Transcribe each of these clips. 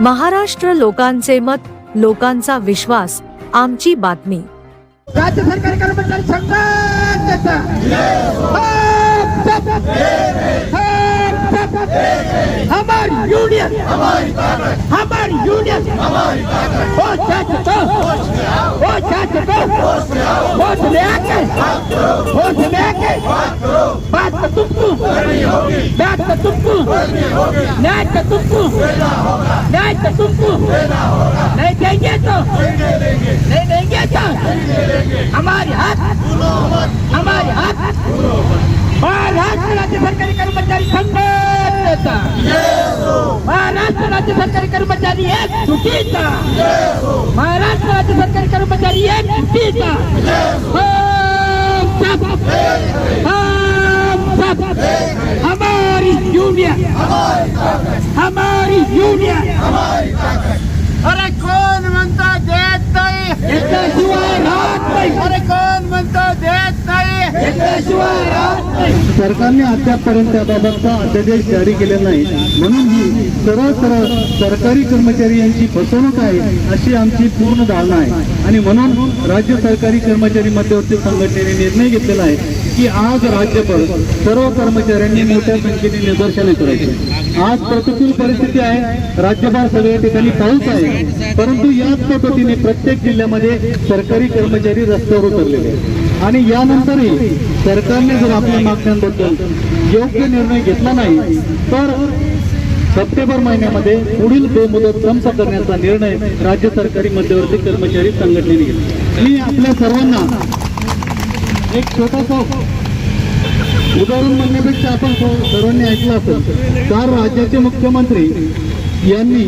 महाराष्ट्र लोकांचे मत लोकांचा विश्वास आमची बातमी. राज्य सरकारी कर्मचारी संघटनेचा हमारी यूनियन हमारी यूनियन वोट ले आके. तो तुमको बात तो तुमको न्याय तो तुमको न्याय तो तुमको नहीं देंगे तो नहीं देंगे तो हमारे हाथ हमारे हाथ महाराष्ट्र राज्य सरकारी कर्मचारी संघटनेचा महाराष्ट्र राज्य सरकारी कर्मचारी एक चुकीचा. महाराष्ट्र राज्य सरकारी कर्मचारी एक चुकीचा. यूनियन हमारी यूनियन अरे कोण म्हणतो देत नाही? याच्याशिवाय राहत नाही. अरे कोण म्हणतो देत नाही? याच्याशिवाय राहत नाही. सरकारने अद्यापपर्यंत त्याबाबतचा अध्यादेश जारी केले नाही. म्हणून ही सरळ सरळ सरकारी कर्मचारी यांची फसवणूक आहे अशी आमची पूर्ण धारणा आहे. आणि म्हणून राज्य सरकारी कर्मचारी मध्यवर्ती संघटनेने निर्णय घेतलेला आहे. की आज राज्यभर सर्व कर्मचाऱ्यांनी मोठ्या संख्येने निदर्शने करायची. आज प्रतिकूल परिस्थिती आहे. राज्यभर सगळ्या ठिकाणी पाऊस आहे. परंतु याच पद्धतीने प्रत्येक जिल्ह्यामध्ये सरकारी कर्मचारी रस्त्यावर उतरलेले आहेत. आणि यानंतरही सरकारने जर आपल्या मागण्यांबद्दल योग्य निर्णय घेतला नाही तर सप्टेंबर महिन्यामध्ये पुढील बेमुदत संप करण्याचा निर्णय राज्य सरकारी मध्यवर्ती कर्मचारी संघटनेने घेतला. मी आपल्या सर्वांना एक छोटासा उदाहरण म्हणण्यापेक्षा आपण सर्वांनी ऐकलं असेल. चार राज्याचे मुख्यमंत्री यांनी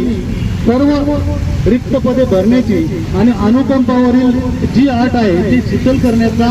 सर्व रिक्त पदे भरण्याची आणि अनुकंपावरील जी आट आहे ती शिथिल करण्याचा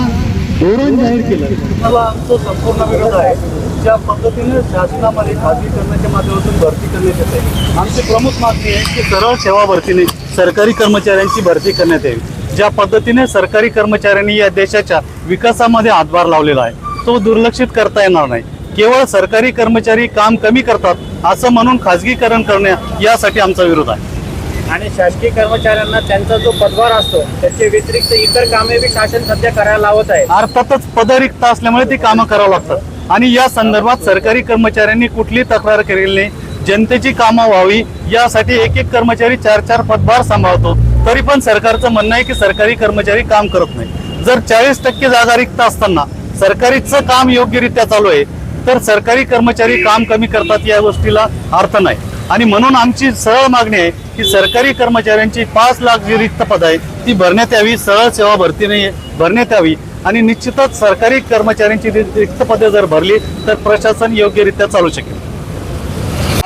धोरण जाहीर केलं. मला आमचं संपूर्ण विरोध आहे. ज्या पद्धतीने शासनामध्ये खाजगी करण्याच्या माध्यमातून भरती करण्यात येते. आमची प्रमुख मागणी आहे की सरळ सेवा भरतीने सरकारी कर्मचाऱ्यांची भरती करण्यात यावी ज्या पद्धतीने सरकारी कर्मचाऱ्यांनी या देशाच्या विकासामध्ये हातभार लावलेला आहे तो दुर्लक्षित करता येणार नाही. केवळ सरकारी कर्मचारी काम कमी करतात असं म्हणून खाजगीकरण करण्या यासाठी आमचा विरोध आहे. आणि शासकीय कर्मचाऱ्यांना त्यांचा जो पदभार असतो त्याच्या व्यतिरिक्त इतर कामे बी शासन सध्या करायला लावत आहे. अर्थातच पदरिक्त असल्यामुळे ती कामं करावं लागतात. आणि या संदर्भात सरकारी कर्मचाऱ्यांनी कुठली तक्रार केलेली नाही. जनतेची कामं व्हावी यासाठी एक एक कर्मचारी चार चार पदभार सांभाळतो. तरी पण सरकारचं म्हणणं आहे की सरकारी कर्मचारी काम करत नाही जर चाळीस टक्के जागा रिक्त असताना सरकारीचं काम योग्यरित्या चालू आहे तर सरकारी कर्मचारी काम कमी करतात या गोष्टीला अर्थ नाही. आणि म्हणून आमची सरळ मागणी आहे की सरकारी कर्मचाऱ्यांची पाच लाख जी रिक्त पद आहे ती भरण्यात यावी. सरळ सेवा भरतीने भरण्यात यावी. आणि निश्चितच सरकारी कर्मचाऱ्यांची रिक्त पदे जर भरली तर प्रशासन योग्यरित्या चालू शकेल.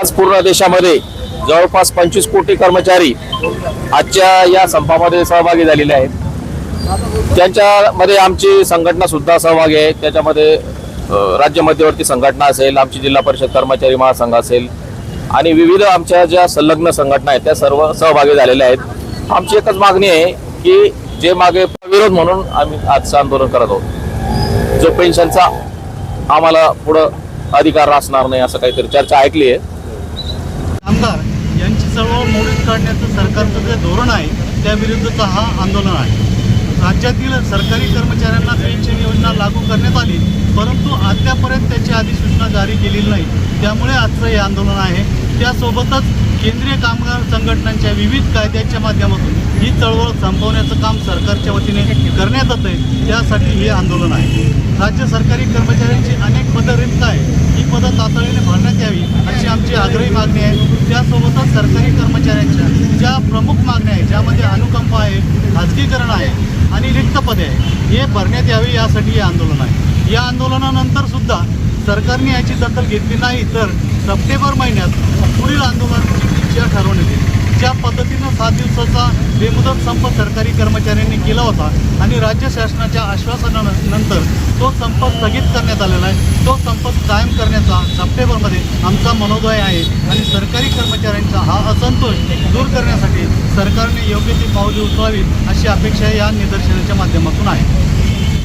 आज पूर्ण देशामध्ये जवळपास पंचवीस कोटी कर्मचारी आजच्या या संपामध्ये सहभागी झालेले आहेत. त्यांच्यामध्ये आमची संघटना सुद्धा सहभागी आहे. त्याच्यामध्ये राज्य मध्यवर्ती संघटना असेल आमची जिल्हा परिषद कर्मचारी महासंघ असेल आणि विविध आमच्या ज्या संलग्न संघटना आहेत त्या सर्व सहभागी झालेल्या आहेत. आमची एकच मागणी आहे की जे मागे विरोध म्हणून आम्ही आजचं आंदोलन करत आहोत. जो पेन्शनचा आम्हाला पुढं अधिकार असणार नाही असं काहीतरी चर्चा ऐकली आहे आमदार यांची चळवळ मोडीत काढण्याचं सरकारचं जे धोरण आहे त्याविरुद्धचं हा आंदोलन आहे. राज्यातील सरकारी कर्मचाऱ्यांना पेन्शन योजना लागू करण्यात आली परंतु अद्यापर्यंत त्याची अधिसूचना जारी केलेली नाही. त्यामुळे आजचं हे आंदोलन आहे. त्यासोबतच केंद्रीय कामगार संघटनांच्या विविध कायद्याच्या माध्यमातून ही चळवळ संपवण्याचं काम सरकारच्या वतीने करण्यात येत आहे. त्यासाठी हे आंदोलन आहे. राज्य सरकारी कर्मचाऱ्यांची अनेक पदं रिक्त आहे ही पदं तातडीने भरण्यात यावी अशी आमची आग्रही मागणी आहे. त्यासोबतच सरकारी प्रमुख मागण्या आहेत ज्यामध्ये अनुकंप आहे खाजगीकरण आहे आणि रिक्त पदे आहे. हे भरण्यात यावे यासाठी हे आंदोलन आहे. या आंदोलनानंतर सुद्धा सरकारने याची दखल घेतली नाही तर सप्टेंबर महिन्यात पुढील आंदोलनाची दिशा ठरवण्यात येईल. ज्या पद्धतीनं सात दिवसाचा बेमुदत संप सरकारी कर्मचाऱ्यांनी केला होता आणि राज्य शासनाच्या आश्वासनानंतर तो संप स्थगित करण्यात आलेला आहे तो संप कायम करण्याचा सप्टेंबरमध्ये आमचा मनोदय आहे आणि सरकारी कर्मचाऱ्यांचा हा असंतोष दूर करण्यासाठी सरकारने योग्य ती पावले उचलावी अशी अपेक्षा या निदर्शनाच्या माध्यमातून आहे.